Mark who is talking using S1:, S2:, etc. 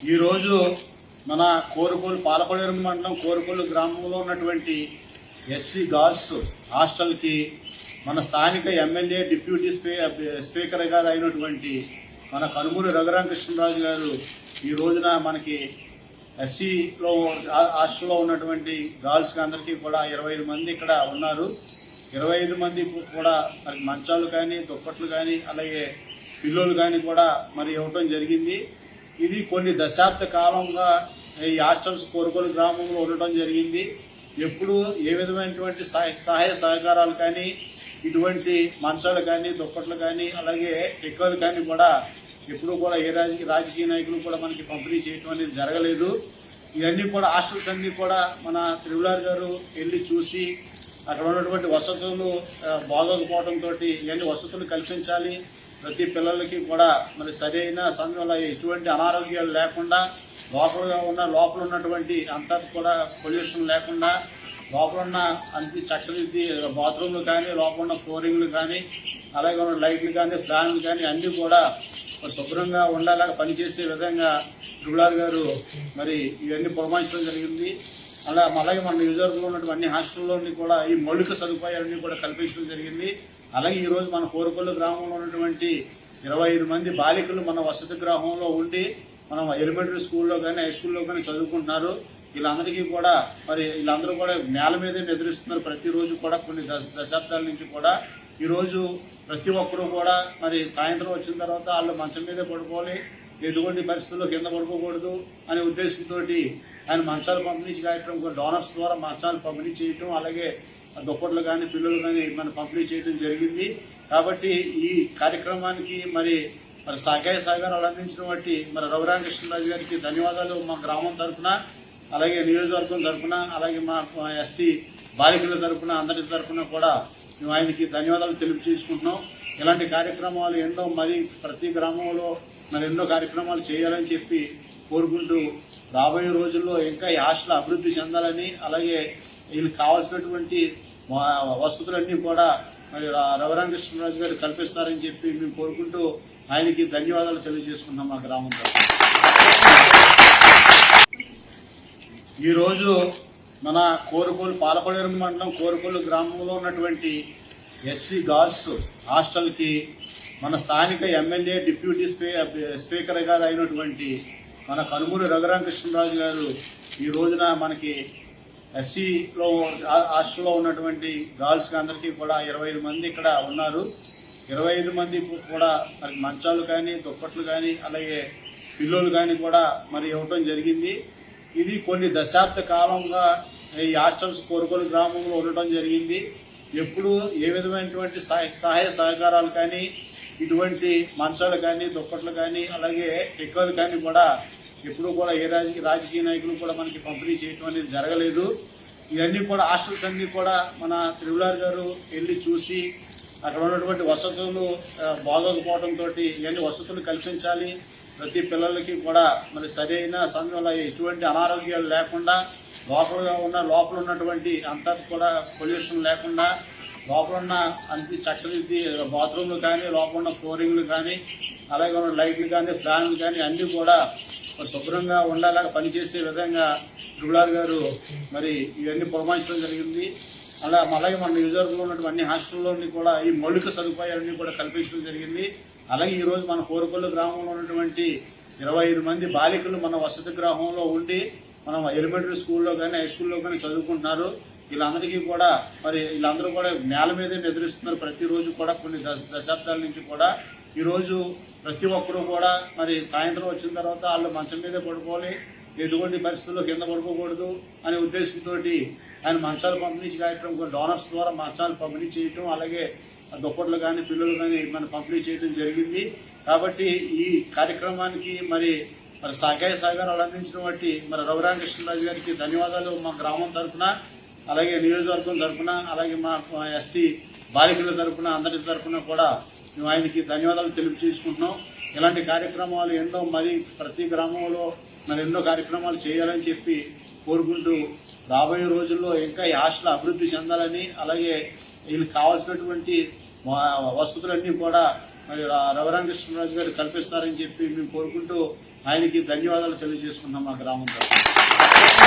S1: ఈరోజు మన కోరుకోలు పాలకొడేరు మండలం కోరుకోలు గ్రామంలో ఉన్నటువంటి ఎస్సీ గర్ల్స్ హాస్టల్కి మన స్థానిక ఎమ్మెల్యే డిప్యూటీ స్పీ స్పీకర్ గారు అయినటువంటి మన కనుమూరి రఘురామకృష్ణరాజు గారు ఈ రోజున మనకి ఎస్సీలో హాస్టల్లో ఉన్నటువంటి గర్ల్స్కి అందరికీ కూడా ఇరవై ఐదు మంది ఇక్కడ ఉన్నారు. ఇరవై ఐదు మంది కూడా మరి మంచాలు కానీ దుప్పట్లు కానీ అలాగే పిల్లోలు కానీ కూడా మరి ఇవ్వటం జరిగింది. ఇది కొన్ని దశాబ్ద కాలంగా ఈ హాస్టల్స్ కోరుకొని గ్రామంలో ఉండటం జరిగింది. ఎప్పుడు ఏ విధమైనటువంటి సహాయ సహాయ సహకారాలు కానీ ఇటువంటి మంచాలు కానీ దుప్పట్లు కానీ అలాగే టెక్కలు కానీ కూడా ఎప్పుడు కూడా ఏ రాజకీయ రాజకీయ నాయకులు కూడా మనకి పంపిణీ చేయటం అనేది జరగలేదు. ఇవన్నీ కూడా హాస్టల్స్ అన్నీ కూడా మన త్రిపులార్ గారు వెళ్ళి చూసి అక్కడ ఉన్నటువంటి వసతులు బాగోకపోవడంతో ఇవన్నీ వసతులు కల్పించాలి. ప్రతి పిల్లలకి కూడా మరి సరైన సమయంలో ఎటువంటి అనారోగ్యాలు లేకుండా లోపలగా ఉన్న లోపల ఉన్నటువంటి అంతా కూడా పొల్యూషన్ లేకుండా లోపల ఉన్న అన్ని చక్కటి బాత్రూమ్లు కానీ లోపల ఉన్న ఫ్లోరింగ్లు కానీ అలాగే ఉన్న లైట్లు కానీ ఫ్యాన్లు కానీ అన్నీ కూడా శుభ్రంగా ఉండేలాగా పనిచేసే విధంగా త్రిపులార్ గారు మరి ఇవన్నీ పురమాయించడం జరిగింది. అలా అలాగే మన నియోజకవర్గంలో ఉన్నటువంటి అన్ని హాస్టల్లోని కూడా ఈ మౌలిక సదుపాయాలన్నీ కూడా కల్పించడం జరిగింది. అలాగే ఈరోజు మన కోరుకొల్లు గ్రామంలో ఉన్నటువంటి ఇరవై ఐదు మంది బాలికలు మన వసతి గ్రామంలో ఉండి మనం ఎలిమెంటరీ స్కూల్లో కానీ హై స్కూల్లో కానీ చదువుకుంటున్నారు. వీళ్ళందరికీ కూడా మరి వీళ్ళందరూ కూడా నేల మీదే నిద్రిస్తున్నారు ప్రతిరోజు కూడా కొన్ని దశ- దశాబ్దాల నుంచి కూడా. ఈరోజు ప్రతి ఒక్కరూ కూడా మరి సాయంత్రం వచ్చిన తర్వాత వాళ్ళు మంచం మీదే పడుకోవాలి. ఎటువంటి పరిస్థితుల్లో కింద పడుకోకూడదు అనే ఉద్దేశంతో ఆయన మంచాలు పంపిణీ కార్యక్రమం డోనర్స్ ద్వారా మంచాలు పంపిణీ చేయటం అలాగే దుప్పట్లు కానీ పిల్లలు కానీ మనం పంపిణీ చేయడం జరిగింది. కాబట్టి ఈ కార్యక్రమానికి మరి మరి సాకాయ సహకారాలు అందించిన బట్టి మరి రఘురామకృష్ణరాజు గారికి ధన్యవాదాలు మా గ్రామం తరఫున అలాగే నియోజకవర్గం తరఫున అలాగే మా ఎస్సీ బాలికల తరఫున అందరి తరఫున కూడా మేము ఆయనకి ధన్యవాదాలు తెలియజేసుకుంటున్నాం. ఇలాంటి కార్యక్రమాలు ఎన్నో మరి ప్రతి గ్రామంలో మరి ఎన్నో కార్యక్రమాలు చేయాలని చెప్పి కోరుకుంటూ రాబోయే రోజుల్లో ఇంకా ఈ హాస్టల్ అభివృద్ధి చెందాలని అలాగే వీళ్ళకి కావాల్సినటువంటి వసతులన్నీ కూడా మరి రా- రఘురామకృష్ణరాజు గారు కల్పిస్తారని చెప్పి మేము కోరుకుంటూ ఆయనకి ధన్యవాదాలు తెలియజేసుకుంటున్నాం మా గ్రామం ఈరోజు మన కోరుకోలు పాలకొలేరు మండలం కోరుకోలు గ్రామంలో ఉన్నటువంటి ఎస్సీ గర్ల్స్ హాస్టల్కి మన స్థానిక ఎమ్మెల్యే డిప్యూటీ స్పీ స్పీకర్ గారు అయినటువంటి మన కనుమూరు రఘురామకృష్ణరాజు గారు ఈ రోజున మనకి ఎస్సీలో హాస్టల్లో ఉన్నటువంటి గర్ల్స్కి అందరికీ కూడా ఇరవై ఐదు మంది ఇక్కడ ఉన్నారు. ఇరవై ఐదు మంది కూడా మరి మంచాలు కానీ దుప్పట్లు కానీ అలాగే పిల్లోలు కానీ కూడా మరి ఇవ్వటం జరిగింది. ఇది కొన్ని దశాబ్ద కాలంగా ఈ హాస్టల్స్ కోరుకొని గ్రామంలో ఉండటం జరిగింది. ఎప్పుడు ఏ విధమైనటువంటి సహాయ సహాయ సహకారాలు కానీ ఇటువంటి మంచాలు కానీ దుప్పట్లు కానీ అలాగే టెక్కలు కానీ కూడా ఎప్పుడు కూడా ఏ రాజకీయ రాజకీయ నాయకులు కూడా మనకి పంపిణీ చేయటం అనేది జరగలేదు. ఇవన్నీ కూడా హాస్టల్స్ అన్నీ కూడా మన త్రిపులార్ గారు వెళ్ళి చూసి అక్కడ ఉన్నటువంటి వసతులు బాగోకపోవడంతో ఇవన్నీ వసతులు కల్పించాలి. ప్రతి పిల్లలకి కూడా మరి సరైన సమయంలో ఎటువంటి అనారోగ్యాలు లేకుండా లోపలగా ఉన్న లోపల ఉన్నటువంటి అంతా కూడా పొల్యూషన్ లేకుండా లోపల ఉన్న అన్ని చక్కటి బాత్రూమ్లు కానీ లోపల ఉన్న ఫ్లోరింగ్లు కానీ అలాగే ఉన్న లైట్లు కానీ ఫ్యాన్లు కానీ అన్నీ కూడా శుభ్రంగా ఉండేలాగా పనిచేసే విధంగా త్రిపులార్ గారు మరి ఇవన్నీ పురమాయించడం జరిగింది. అలా అలాగే మన నియోజకవర్గంలో ఉన్నటువంటి అన్ని హాస్టల్లోని కూడా ఈ మౌలిక సదుపాయాలన్నీ కూడా కల్పించడం జరిగింది. అలాగే ఈరోజు మన కోరుకొల్లు గ్రామంలో ఉన్నటువంటి ఇరవై ఐదు మంది బాలికలు మన వసతి గ్రామంలో ఉండి మనం ఎలిమెంటరీ స్కూల్లో కానీ హై స్కూల్లో కానీ చదువుకుంటున్నారు. వీళ్ళందరికీ కూడా మరి వీళ్ళందరూ కూడా నేల మీదే నిద్రిస్తున్నారు. ప్రతిరోజు కూడా కొన్ని దశ- దశాబ్దాల నుంచి కూడా ఈరోజు ప్రతి ఒక్కరూ కూడా మరి సాయంత్రం వచ్చిన తర్వాత వాళ్ళు మంచం మీదే పడుకోవాలి. ఎటువంటి పరిస్థితుల్లో కింద పడుకోకూడదు అనే ఉద్దేశంతో ఆయన మంచాలు పంపిణీ కార్యక్రమం డోనర్స్ ద్వారా మంచాలు పంపిణీ చేయటం అలాగే దుప్పట్లు కానీ పిల్లలు కానీ మన పంపిణీ చేయడం జరిగింది. కాబట్టి ఈ కార్యక్రమానికి మరి మరి సహాయ సహకారాలు అందించిన బట్టి మరి రఘురామకృష్ణరాజు గారికి ధన్యవాదాలు మా గ్రామం తరఫున. అలాగే నియోజకవర్గం తరఫున అలాగే మా ఎస్సీ బాలికల తరఫున అందరి తరఫున కూడా మేము ఆయనకి ధన్యవాదాలు తెలియజేసుకుంటున్నాం. ఇలాంటి కార్యక్రమాలు ఎన్నో మరి ప్రతి గ్రామంలో మరి ఎన్నో కార్యక్రమాలు చేయాలని చెప్పి కోరుకుంటూ రాబోయే రోజుల్లో ఇంకా ఈ హాస్టల్ అభివృద్ధి చెందాలని అలాగే వీళ్ళకి కావాల్సినటువంటి వసతులన్నీ కూడా మరి రా- రఘురామకృష్ణరాజు గారు కల్పిస్తారని చెప్పి మేము కోరుకుంటూ ఆయనకి ధన్యవాదాలు తెలియజేసుకున్నాం మా గ్రామం తరఫున